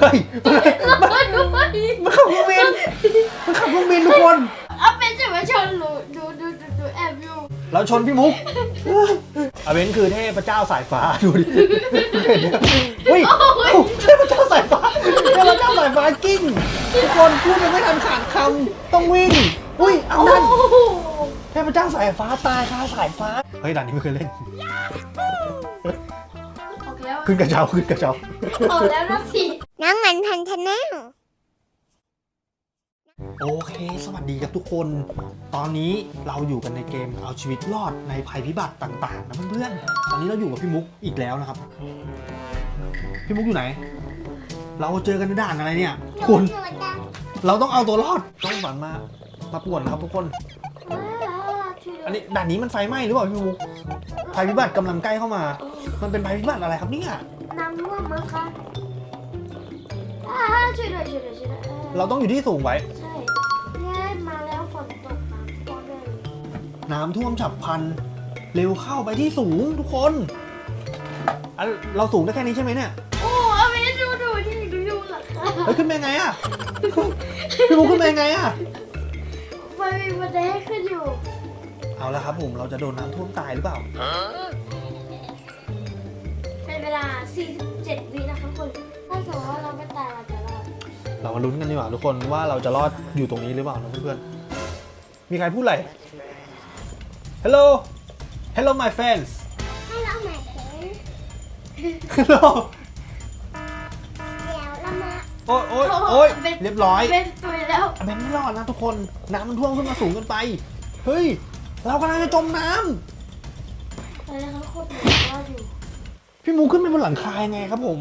เฮ้ยมาด้วยมันขับเครื่องบินมันขับเครื่องบินทุกคน เอาเป็นจะมาชนหนูดูดูดูดูแอบอยู่เราชนพี่มุกอาเบนคือเทพเจ้าสายฟ้าดูดิเห็นไหมเฮ้ยเทพเจ้าสายฟ้าเทพเจ้าสายฟ้ากิ้งทุกคนพูดยังไม่ทันขาดคำต้องวิ่งอุ้ยเอาโอ้นั่นโหเทพเจ้าสายฟ้าตายคาสายฟ้า เฮ้ยด่านนี้ไม่เคยเล่น ออกแล้วขึ้นกระเช้าขึ้นกระเช้าออกแล้วนะสิ น้องมันพันธนาโอเค สวัสดีครับทุกคน ตอนนี้เราอยู่กันในเกมเอาชีวิตรอดในภัยพิบัติต่างๆนะเพื่อนๆ ตอนนี้เราอยู่กับพี่มุกอีกแล้วนะครับ พี่มุกอยู่ไหน เราเจอกันในด่านอะไรเนี่ยคุณเราต้องเอาตัวรอด ต้องฝันมา มาป่วนนะครับทุกคน อันนี้ด่านนี้มันไฟไหม้หรือเปล่าพี่มุก ภัยพิบัติกำลังใกล้เข้ามา มันเป็นภัยพิบัติอะไรครับเนี่ยน้ำท่วมมั้งคะอ่า ช่วยด้วยช่วยด้วยช่วยด้วยเราต้องอยู่ที่สูงไว้ ใช่เย้มาแล้วฝนตกน้ำท่วมเลยน้ำท่วมฉับพลัน เร็วเข้าไปที่สูงทุกคนอะเราสูงได้แค่นี้ใช่ไหมเนี่ยโอ้เอาไปดูดูที่ดูดูหลังคาเฮ้ยขึ้นไปยังไงอะพี่มุกขึ้นไปยังไงอะมันมีบันไดให้ขึ้นอยู่เอาละครับผมเราจะโดนน้ำท่วมตายหรือเปล่า เป็นเวลา 47 วินะคะคุณถ้าสมมติว่าเราไม่ เรามาลุ้นกันดีกว่าทุกคนว่าเราจะรอดอยู่ตรงนี้หรือเปล่านะเพื่อนๆมีใครพูดอะไร Hello Hello my friends ให้เราหมายถึง Hello เดี๋ยวเรามาโอ้ยโอ้ยโอ้ยเรียบร้อยเป็นตุยแล้วอเบนไม่รอดนะทุกคนน้ำมันท่วมขึ้นมาสูงเกินไป เฮ้ย เรากำลังจะจมน้ำอะไรนะคะคุณรอดอยู่พี่มูขึ้นไปบนหลังคายังไงครับผม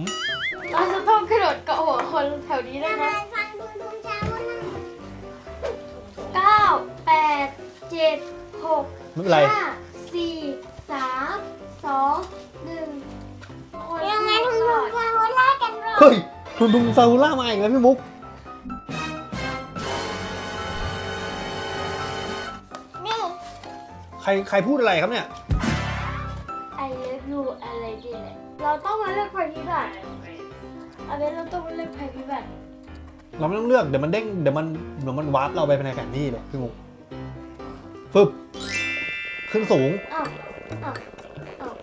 เราจะต้องกระโดดเกาะหัวคนแถวนี้เรานะมาคะฟังดูดวงดาวว่าเราเก้าแปดเจ็ดหกไม่เป็นไร ห้าสี่สามสองหนึ่งคนเรามาที่ทำดรวองดดาวว่าล่ากันรอเฮ้ยทุนทุงซาฮูล่ามาอีกแล้วพี่มุก นี่ใครใครพูดอะไรครับเนี่ย ไอเลิฟยูอะไรดีแหละเราต้องมาเลือกภัยพิบัติ อันนี้เราต้องมาเลือกภัยพิบัติเราไม่ต้องเลือกเดี๋ยวมันเด้งเดี๋ยวมันเดี๋ยวมันวาร์ปเราไปในแผนที่เลยพี่มุกฟึบขึ้นสูงอ้าวอ้าวอ้าว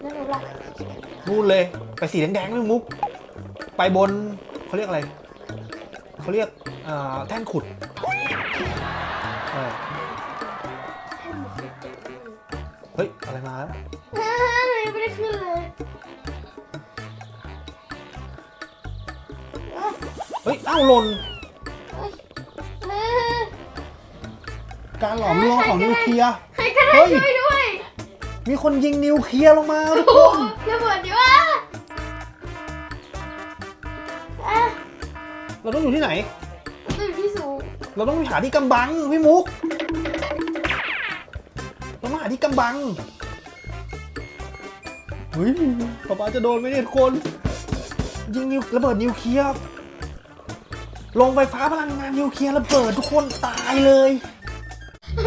แล้วหนูล่ะนู่นเลยไปสีแดงๆพี่มุก ไปบนเขาเรียกอะไรเขาเรียกอ่าแท่นขุดเออให้หนูขึ้นเจ็บมือเฮ้ยอะไรมาแล้ว เฮ้ยเอ้าหล่นเอ้ยเออการหลอมรวมของนิวเคลียร์ ใครก็ได้เฮ้ย ช่วยด้วยมีคนยิงนิวเคลียร์ลงมาทุกโอ้คโหนระเบิดดิว่าอะเราต้องอยู่ที่ไหน เราอยู่ที่สูงเราต้องไปหาที่กำบังพี่มุกเราต้องหาที่กำบังเฮ้ยป๊าป๊าจะโดนไหมเนี่ยทุกคน ยิงนิวระเบิดนิวเคลียร์ ลงไฟฟ้าพลังงานนิวเคลียร์ระเบิดทุกคนตายเลย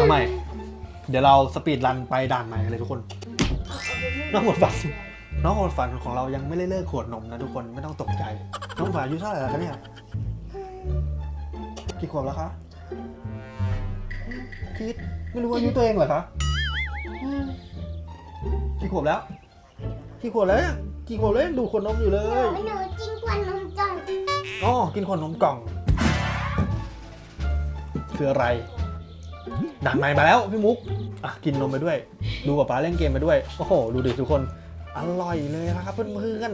ทำไมเดี๋ยวเราสปีดรันไปด่านใหม่กันเลยทุกคน น้องหมดฝัน น้องหมดฝันของเรายังไม่ได้เลิกขวดนมนะทุกคนไม่ต้องตกใจ น้องฝันอายุเท่าไหร่แล้วคะเนี่ยกี่ขวบแล้วคะคิดไม่รู้อายุตัวเองเหรอคะกี่ขวบแล้ว กี่ขวบแล้วเนี่ยกี่ขวบแล้วดูดขวดนมอยู่เลหนูยหนูจริงกว่านมจัง อ๋อ กินขวดนมกล่อง คืออะไรด่านใหม่มาแล้วพี่มุกอะกินนมไปด้วย ดูป๊าป๊าเล่นเกมไปด้วย โอ้โห ดูดิทุกคน อร่อยเลยนะครับเพื่อน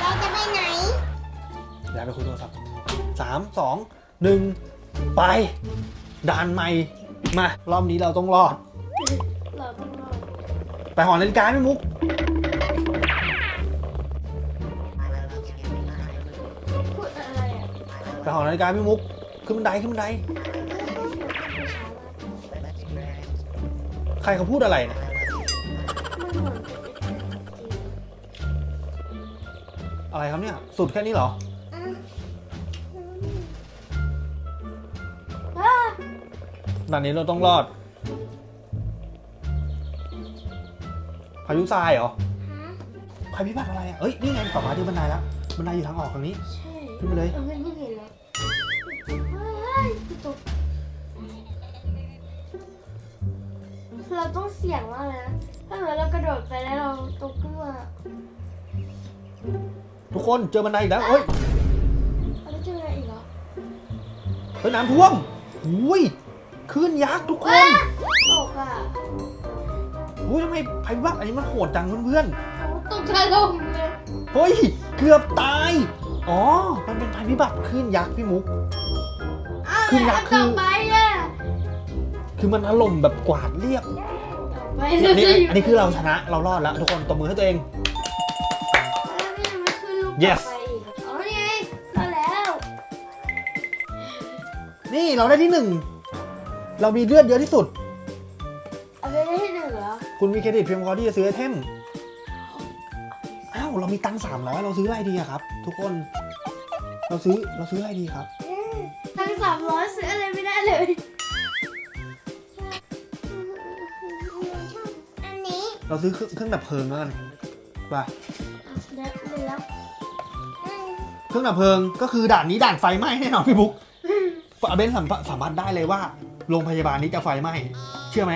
เราจะไปไหนๆอย่าไปคุยโทรศัพท์สามสองหนึ่งไปด่านใหม่มารอบนี้เราต้องรอดเราต้องรอดไปหอนาฬิกาพี่มุกพูดอะไรอะไปหอนาฬิกาพี่มุก ขึ้นบันไดขึ้นบันไดใครเขาพูดอะไรเนะมันเหมือนเป็นจริงอะไรครับเนี่ย สุดแค่นี้เหรออะด่านนี้เราต้องรอด พายุทรายเหรอฮะใครพิบัติอะไรอะเอ้ย นี่ไงต่อมาที่บันไดแล้วบันไดอยู่ทางออกทางนี้ ใช่ ขึ้นไปเลย เราต้องเสี่ยงมากเลยนะ ถ้าเกิดเรากระโดดไปแล้วเราตกขึ้นมาทุกคนเจอบันไดอีกแล้วเฮ้ยเราจะเจออะไรอีกเหรอเฮ้ยน้ำท่วมอุ้ยคลื่นยักษ์ทุกคนตกอะอุ้ยทำไมภัยพิบัติอันนี้มันโหดจังเพื่อนเอาตกกระลมเลยๆเฮ้ยเกือบตาย อ๋อ มันเป็นภัยพิบัติคลื่นยักษ์พี่มุก อ้าวขึ้นยัแล้วกษ์อันต่อไปอะ คือมันถล่มแบบกวาดเรียบต่อไปอันเรานี้จะอยู่อันนี้คือเราชนะเรารอดแล้ว ทุกคนตบมือให้ตัวเองแล้วไม่ยังไม่ขึ้นลูก Yes ต่อไปอีกเหรออ๋อนี่ไงมาแล้วนี่เราได้ที่หนึ่งเรามีเลือดเยอะที่สุด เอาไปได้ที่หนึ่งเหรอคุณมีเครดิตเพียงพอที่จะซื้อไอเทมอ้าวเรามีตังค์สามร้อยเราซื้ออะไรดีอะครับ ทุกคน เราซื้อเราซื้ออะไรดีครับตังสามร้อยซื้ออะไรไม่ได้เลย เราซื้อเครื่องเครื่องดับเพลิงแล้วกันไปเดี๋ยวเดี๋ยวแล้วอืมเครื่องดับเพลิงก็คือด่านนี้ด่านไฟไหม้แน่นอนพี่บุ๊กอาเบนสัมผัสสามารถได้เลยว่าโรงพยาบาลนี้จะไฟไหม้เชื่อไหม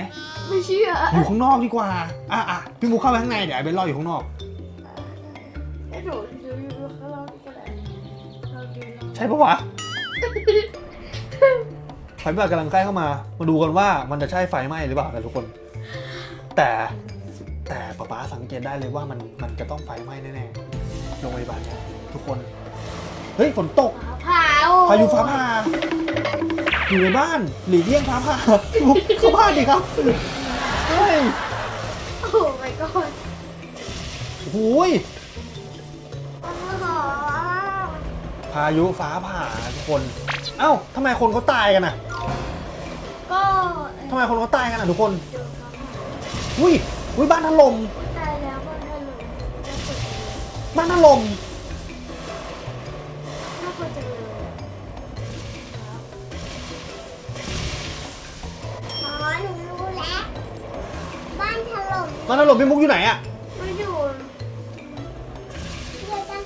ไม่เชื่ออยู่ข้างนอกดีกว่าอะอะพี่บุ๊กเข้าไปข้างในเดี๋ยวอาเบนรออยู่ข้างนอก ไอ้หนูดูอยู่ข้างนอกก็ได้เราดูเราใช่ปะวะไฟไหม้กำลังใกล้เข้ามา มาดูกันว่ามันจะใช่ไฟไหม้หรือเปล่านะทุกคน แต่ แต่ป๊าป๊าสังเกตได้เลยว่ามันมันจะต้องไฟไหม้แน่ๆโรงพยาบาลเนี่ยทุกคน เฮ้ยฝนตกฟ้าผ่าโอ้พายุฟ้าผ่าอยู่ในบ้านหลีกเลี่ยงฟ้าผ่าบุกเข้าบ้านดิครับเฮ้ยโอ้ my god โอ้ยโอ้โหพายุฟ้าผ่าทุกคน เอ้าทำไมคนเขาตายกันอะ ก็ทำไมคนเขาตายกันอะทุกคนเจอฟ้าผ่าอุ้ย อุ้ยบ้านถล่มตายแล้วบนถนนน่ากลัวจังเลยบ้านถล่มน่ากลัวจังเลยอะอ๋อหนูรู้แล้ว บ้านถล่มบ้านถล่มพี่มุกอยู่ไหนอะไม่อยู่เดี๋ยวจะ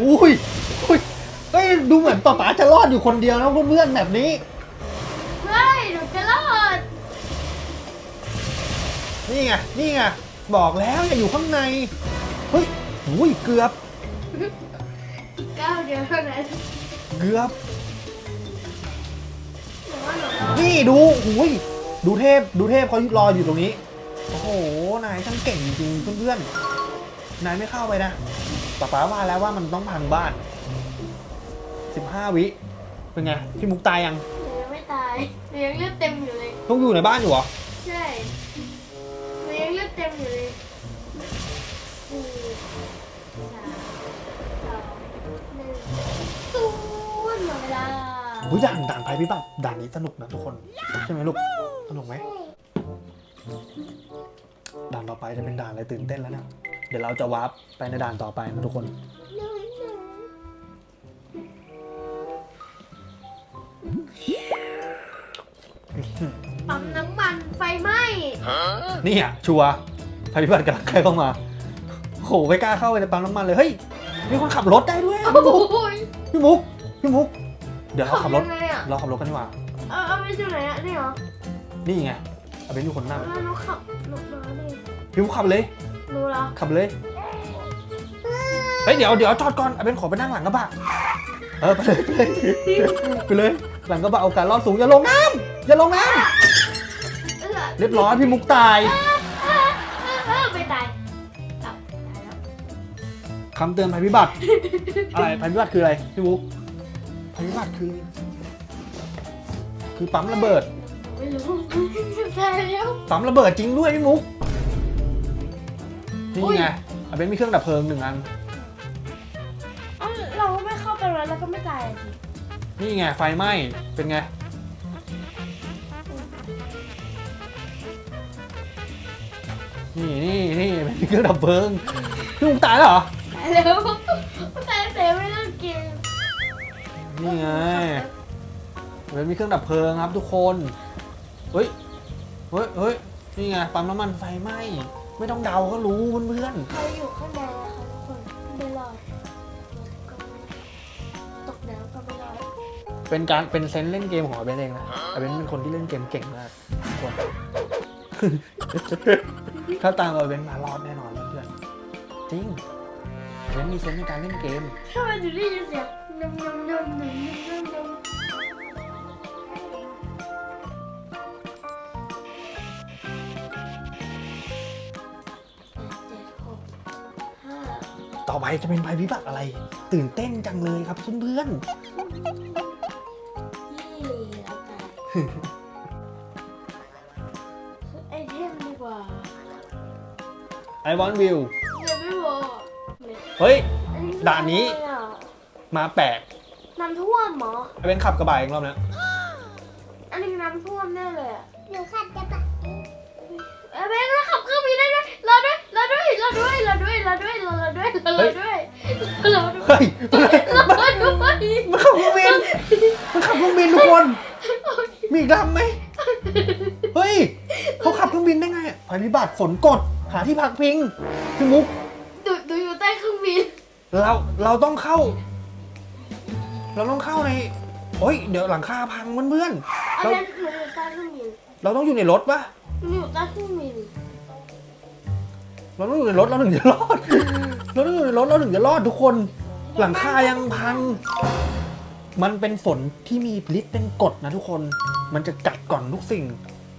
อุ้ยอุ้ยเฮ้ยดูเหมือนป๊าป๋าจะรอดอยู่คนเดียวนะเพื่อนๆแบบนี้ นี่ไง นี่ไง บอกแล้วอย่าอยู่ข้างใน เฮ้ยอุ้ยเกือบก้าวเดียวเท่านั้นเกือบ หนูว่าหนูรอดนี่ดูอุ้ยดูเทพ ดูเทพเขารออยู่ตรงนี้ โอ้โห นายช่างเก่งจริงๆเพื่อนๆ นายไม่เข้าไปนะป๊าป๋าว่าแล้วว่ามันต้องพังบ้าน 15 วิ เป็นไง พี่มุกตายยัง หนูยังไม่ตายหนูยังเลือดเต็มอยู่เลย ต้องอยู่ในบ้านอยู่เหรอใช่หนูยัง เลือดเต็มอยู่เลยสี่สามสองหนึ่งศูนย์หมดเวลาอุ้ยด่านด่านภัยพิบัติด่านนี้สนุกนะทุกคน ใช่ไหมลูก สนุกไหม ด่านต่อไปจะเป็นด่านอะไรตื่นเต้นแล้วเนี่ยเดี๋ยวเราจะวาร์ปไปในด่านต่อไปนะทุกคนหนูหนูปั๊มน้ำมันไฟไหม้ นี่อะชัวร์ ภัยพิบัติกำลังใกล้เข้ามาโหไม่กล้าเข้าไปในปั๊มน้ำมันเลย เฮ้ย มีคนขับรถได้ด้วยอะโอ้ยพี่มุกพี่มุก เดี๋ยวเราขับรถ ยังไงอะเราขับรถกันดีกว่า เอาเอาไปอยู่ไหนอะนี่เหรอนี่ไงเอาเป็นอยู่คนนั่งแล้วหนูขับหนูมาดิพี่มุกขับเลยหนูเหรอขับเลย เฮ้ยเดี๋ยวเดี๋ยวจอดก่อนเอาเป็นขอไปนั่งหลังกระบะ เออไปเลยไปเลยไปเลย หลังกระบะโอกาสรอดสูงอย่าลงน้ำอย่าลงน้เออำเรียบร้อยพี่มุกตาย คำเตือนภัยพิบัติ อะไรภัยพิบัติคืออะไรพี่มุกภัยพิบัติคือ คือปั๊มระเบิด ไม่รู้ตายแล้วปั๊มระเบิดจริงด้วยพี่มุกนี่อุ๊ยไงเอาเป็นมีเครื่องดับเพลิงหนึ่งอันเอ้าเราไม่เข้าไปแล้วเราก็ไม่ตายอะสินี่ไงไฟไหม้เป็นไงนี่นี่นี่เป็นมีเครื่องดับเพลิงพี่มุกตายแล้วเหรอตาย แล้วแต่เสไม่ต้องกินนี่ไงมันมีเครื่องดับเพลิงครับทุกคน เฮ้ย เฮ้ยเฮ้ยนี่ไงปั๊มน้ำมันไฟไหม้ ไม่ต้องเดาก็รู้เพื่อนเขาอยู่ข้างในนะคะทุกคนไม่อดตกน้ำไม่อดเป็นการเป็นเซนส์เล่นเกมของอเบนเองนะอเบนเป็นคนที่เล่นเกมเก่งมากทุกคน ถ้าตามอาเบนมารอดแน่นอนเพื่อนๆจริง อาเบนมีเซนส์ในการเล่นเกม ทำไมถึงได้ยินเสียงนมนมนมนมนมนมเจ็ดหกห้าต่อไปจะเป็นภัยพิบัติอะไร ตื่นเต้นจังเลยครับเพื่อนยี่แล้วกันไอเทมดีกว่าไอว เฮ้ยอัด่านนี้อะไรอะมาแปลกน้ำท่วมเหรออาเบนขับกระบะเองรอบนี้อันนี้น้ำท่วมแน่เลยอะหนูขัดกระบะเอ้ยเบนเราขับเครื่องบินได้ด้วยเราด้วยเราด้วยเราด้วยเราด้วยเราด้วยเราด้วยเราด้วยเราด้วยเฮ้ยเราด้วยมันขับเครื่องบินมันขับเครื่องบินทุกคน มีอีกลำไหมเฮ้ยเขาขับเครื่องบินได้ไงอะภัยพิบัติฝนกดหาที่พักพิงพี่มุก ดูดูอยู่ใต้เครื่องบิน เราเราต้องเข้า เราต้องเข้าในโอ้ยเดี๋ยวหลังคาพังเพื่อนๆเอาเราเบนหนูอยู่ใต้เครื่องบินเราต้องอยู่ในรถปะหนูอยู่ใต้เครื่องบินเราต้องอยู่ในรถเราถึงจะรอด เราต้องอยู่ในรถเราถึงจะรอดทุกคน หลังคายังพัง มันเป็นฝนที่มีฤทธิ์เป็นกรดนะทุกคน มันจะกัดก่อนทุกสิ่ง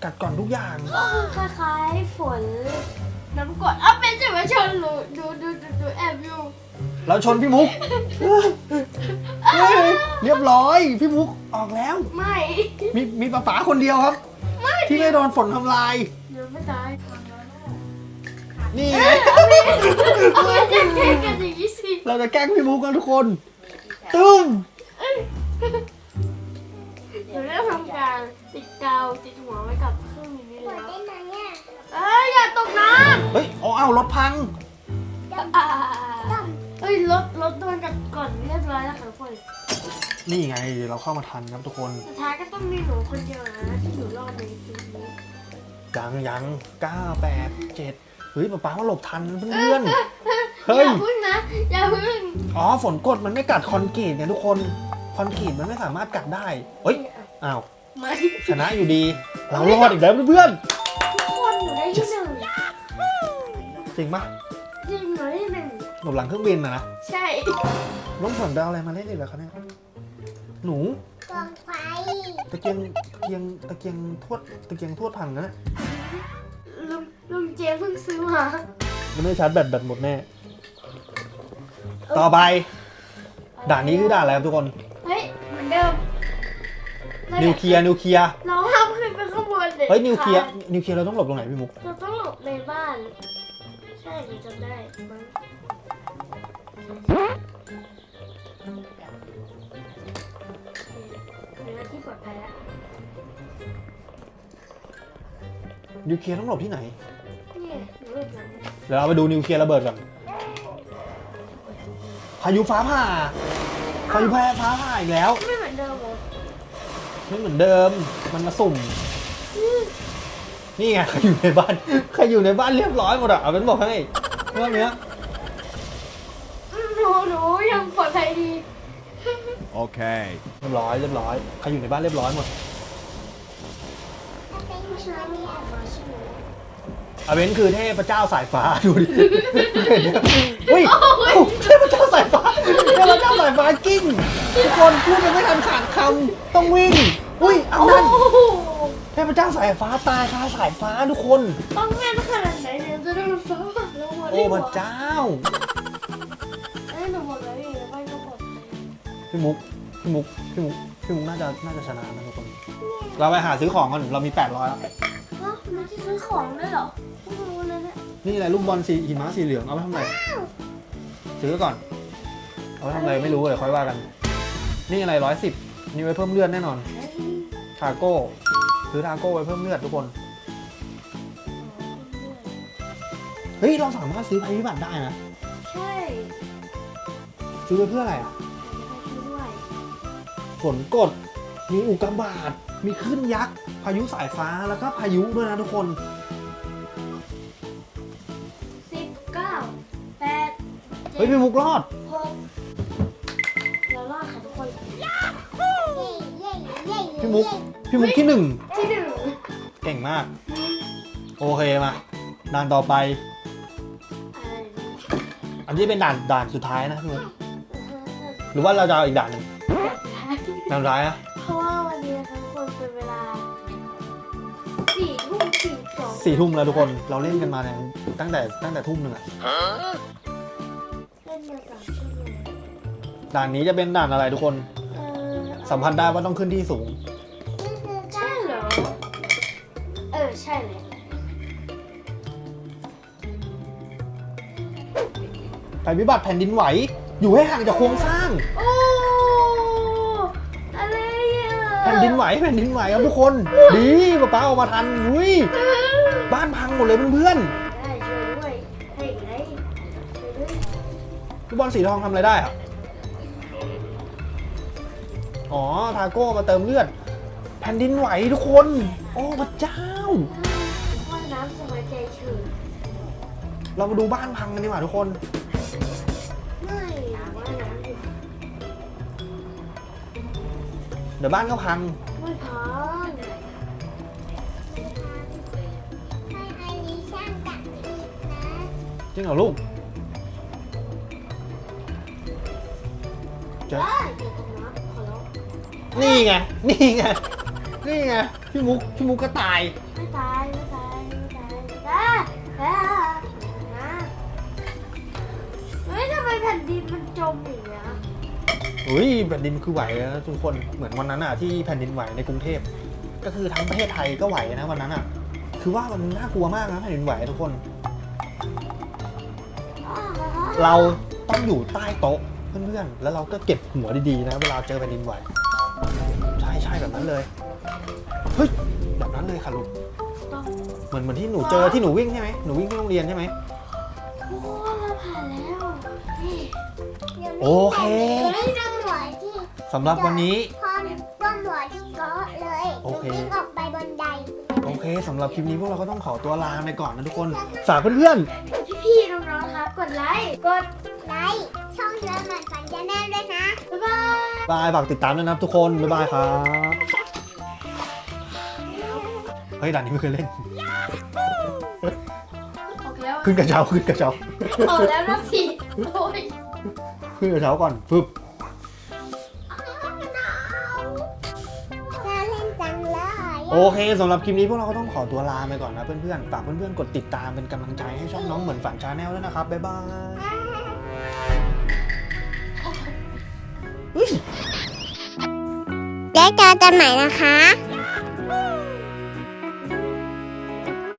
กัดก่อนทุกอย่าง ก็คือคล้ายๆฝนน้ำกรดอะเป็นจะมาชนหนูดูดูดูดูแอบอยู่ เราชนพี่มุกเฮ้ยเรียบร้อย พี่มุกออกแล้ว ไม่ มีมีป๋าป๋าคนเดียวครับ ที่ไม่โดนฝนทำลาย เดี๋ยวไม่ตายนี่ไงเอาไปแจ้งกันอย่างนี้สิเราจะแกล้งพี่มุกกันทุกคนตุ้มเดี๋ยวเราทำการติดกาวติดหัวไว้กับเครื่องนนี่หัวแล้วเนี่ยเอ้ยอย่าตกน้ำเฮ้ยเอาเอารถพังำอ่าเฮ้ยรถรถโดนกัดก่อนเรียบร้อยแล้วค่ะทุกคนนี่ไงเราเข้ามาทันครับทุกคนสุดท้ายก็ต้องมีหนูคนเดียวนะที่อยู่รอดในทีนี้ยังยังเก้าแปดเจ็ดเฮ้ยป๊าป๊าว่าหลบทันเพื่อนๆอเฮ้ยย่าพึ่งนะอย่าพึ่งอ๋อฝนกดมันไม่กัดคอนกรีตเนี่ยทุกคนคอนกรีตมันไม่สามารถกัดได้เฮ้ยอ้าวไม่ชนะอยู่ดี เรารอดอีกแล้วเพื่อนทุกคนอยู่ได้ที่หนึ่งๆจริงปะจริงอยู่ได้ที่ หนึ่งหลบหลังเครื่องบินนะนะใช่น้องฝนไปเอาอะไรมาเล่นอีกแล้วคะเนี่ยหนูกองไฟตะเกียงตะเกียงตะเกียงทวดตะเกียงทวดพังนะลุงลุงเจเพิ่งซื้อมามันไม่ชาร์จแบตแบตหมดแน่ ต่อไป ด่านนี้คือด่านอะไรครับทุกคน เฮ้ยเหมือนเดิมนิวเคลียร์นิวเคลียร์เราห้ามขึ้นไปข้างบนด็ดเฮ้ยนิวเคลียร์ขาดนิวเคลียร์เราต้องหลบตรงไหนพี่มุกเราต้องหลบในบ้าน ใช่หนูจำได้มั้ง เหนือที่ปลอดภัยแล้วนิวเคลียร์ต้องหลบที่ไหนนี่หนูหลบหลังเดี๋ยวเราไปดูนิวเคลียร์ระเบิดก่อนพายุฟ้าผ่าพายุฟ้ฟ้าผ่าอีกแล้ว ไม่เหมือนเดิมเหรอไม่เหมือนเดิม มันมาสุ่ม นี่ไงใครอยู่ในบ้าน ใครอยู่ในบ้านเรียบร้อยหมดอะเอาเป็นบอกให้เรื่องเนี้ย หนูหนูยังปลอดภัยดี Okay. เรียบร้อยเรียบร้อยใครอยู่ในบ้านเรียบร้อยหมดถ้าเป็นผู้ชายไม่ออกมาใช่ไหมอาเวนคือเทพเจ้าสายฟ้าดูดิเฮ้ยเอ้าเทพเจ้าสายฟ้าเทพเจ้าสายฟ้ากิ้งทุกคนพูดยังไม่ทันขาดคำต้องวิ่งอุ้ยเอานั่นโอ้โหเทพเจ้าสายฟ้าตายคาสายฟ้าทุกคน ต้องแม่นขนาดไหนเนี่ยจะโดนฟ้าผ่าลงมาโอ้พระเจ้า พี่มุกพี่มุกพี่มุกพี่มุกน่าจะน่าจะชนะนะทุกคน เราไปหาซื้อของกันเรามี800แล้วฮะมันจะซื้อของด้วยเหรอไม่รู้นะเนี่ยนี่อะไรลูกบอลสีหิมะสีเหลืองเอาไปทำอะไรซื้อก่อน เอาไปทำอะไรไม่รู้เดี๋ยวค่อยว่ากัน นี่อะไรร้อยสิบนี่ไว้เพิ่มเลือดแน่นอนทาโก้ซื้อทาโก้ไว้เพิ่มเลือดทุกคนเฮ้ยเราสามารถซื้อภัยพิบัติได้นะใช่ซื้อไว้เพื่ออะไรอะซื้อด้วยฝ นกด มีอุกกาบาตมีคลื่นยักษ์ พายุสายฟ้าแล้วก็พายุด้วยนะทุกคน สิบเก้าแปดเฮ้ยพี่มุกรอด หกเรารอดค่ะทุกคนนี่พี่มุก พี่มุกที่หนึ่ง ที่หนึ่งเก่งมาก โอเคมาด่านต่อไปอะไรนะอันนี้เป็นด่านด่านสุดท้ายนะพี่มุกหรือว่าเราจะเอาอีกด่านหนึ่ง ด่านสุดท้ายนะเพราะว่าวันนี้นะคะทุกคนเป็นเวลาสี่ทุ่มสี่สองสี่ทุ่มแล้วทุกคนเราเล่นกันมาเนี่ยตั้งแต่ตั้งแต่ทุ่มหนึ่งอะเล่นมาสามชั่วโมงด่านนี้จะเป็นด่านอะไรทุกคน เออสัมผัสได้ว่าต้องขึ้นที่สูง ใช่เหรอ เออ ใช่เลยภัยพิบัติแผ่นดินไหว อยู่ให้ห่างจากโครงสร้าง โอ้ แผ่นดินไหวแผ่นดินไหวครับทุกคน ดีป๊าป๊าเอามาทันอุ้ยบ้านพังหมดเลยเพื่อนได้ช่วยด้วยให้ไงช่วยด้วยๆพี่บอลสีทองทำอะไรได้อะอ๋อทาโก้มาเติมเลือด แผ่นดินไหวทุกคน โอ้พระเจ้าว่ายน้ำสบายใจเฉยเรามาดูบ้านพังกันดีกว่าทุกคน ดี๋ยวบ้านก็พัง ไม่พังให้อันนี้ช่างตัดอีกนะ จริงเหรอลูกเจ๊ได้เดี๋ยวตรงน้ำขอร้องนี่ไง นี่ไง นี่ไง พี่มุก พี่มุกก็ตาย ไม่ตายไม่ตายไม่ตายไม่ตายอ่านะเฮ้ยทำไมแผ่นดินมันจมอย่างเงี้ย อุ้ยแผ่นดินคือไหวนะทุกคนเหมือนวันนั้นอะที่แผ่นดินไหวในกรุงเทพก็คือทั้งประเทศไทยก็ไหวนะวันนั้นอะคือว่ามันน่ากลัวมากนะแผ่นดินไหวทุกคน เราต้องอยู่ใต้โต๊ะเพื่อนๆแล้วเราก็เก็บหัวดีๆนะ เวลาเจอแผ่นดินไหวใช่ใช่แบบนั้นเลยเฮ้ยแบบนั้นเลยค่ะลูกต้องเหมือนเหมือนที่หนูเจอที่หนูวิ่งใช่ไหมหนูวิ่งที่โรงเรียนใช่ไหมโอ้เราผ่านแล้วนี่ยังไม่โอเคไม่ต้องหัวที่ สำหรับวันนี้ พร้อมต้นหัวที่เกาะเลยโอเค วิ่งออกไปบนไดโอเคสำหรับคลิปนี้พวกเราก็ต้องขอตัวลาไปก่อนนะทุกคน ฝากเพื่อนพี่ๆน้องๆครับกดไลค์กดไลค์ช่องเรือเหมือนฝันจะแน่ด้วยนะบ๊ายบาย ๆบายฝากติดตามด้วยนะครับทุกคน บ๊ายบายครับ เฮ้ยด่านนี้ไม่เคยเล่น ออกแล้วขึ้นกระเช้าขึ้นกระเช้า ออกแล้วนะสิโอ้ย ขึ้นกระเช้าก่อนฟึบ เลยโอเคสำหรับคลิปนี้พวกเราก็ต้องขอตัวลาไปก่อนนะเพื่อนๆ ฝากเพื่อนๆ กดติดตามเป็นกำลังใจให้ช่องน้องเหมือนฝันชาแนลด้วยนะครับ บ๊ายบายเฮ้ย แล้วเจอกันใหม่นะคะ